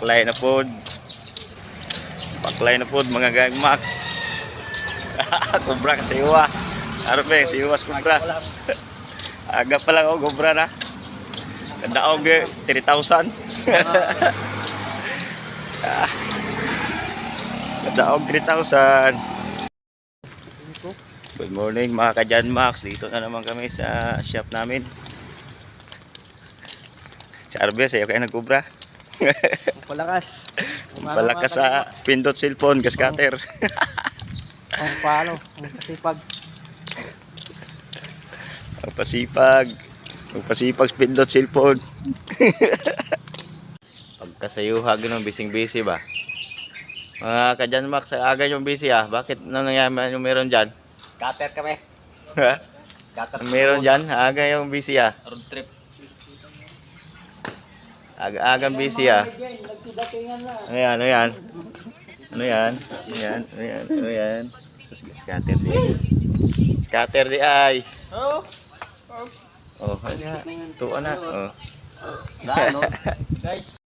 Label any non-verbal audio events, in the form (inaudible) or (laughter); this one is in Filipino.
Baklay na pod. Baklay na pod mga gang max. (laughs) kubra ka sa iwa. Arbe, sa iwas kubra. (laughs) Aga pa lang ako kubra na. Kadaog eh, 3,000. Kadaog 3,000. Good morning mga ka-Jan Max. Dito na naman kami sa shop namin. Si Arbe, sa'yo kayo nagkubra. (laughs) Palakas. Palakas sa pindot cellphone, kaskater. Ang palo. Ang kasipag. Ang pasipag. Ang pasipag pindot cellphone. (laughs) Pagkasayuha, ganun, bising-busy ba? Mga ka-Jan Max, aga yung busy ah. Bakit ano nangyayari yung meron dyan? Cutter kami. Ha? Cutter. meron dyan? Aga yung busy ah. Road trip. Aga-agang busy ah. Ano yan? Ano yan? Ano yan? Ano yan? Ano yan? Ano yan? Scatter di. Scatter di ay. Oh. Oh, ano nga? Tuwa na. Oh. Na, no? Guys.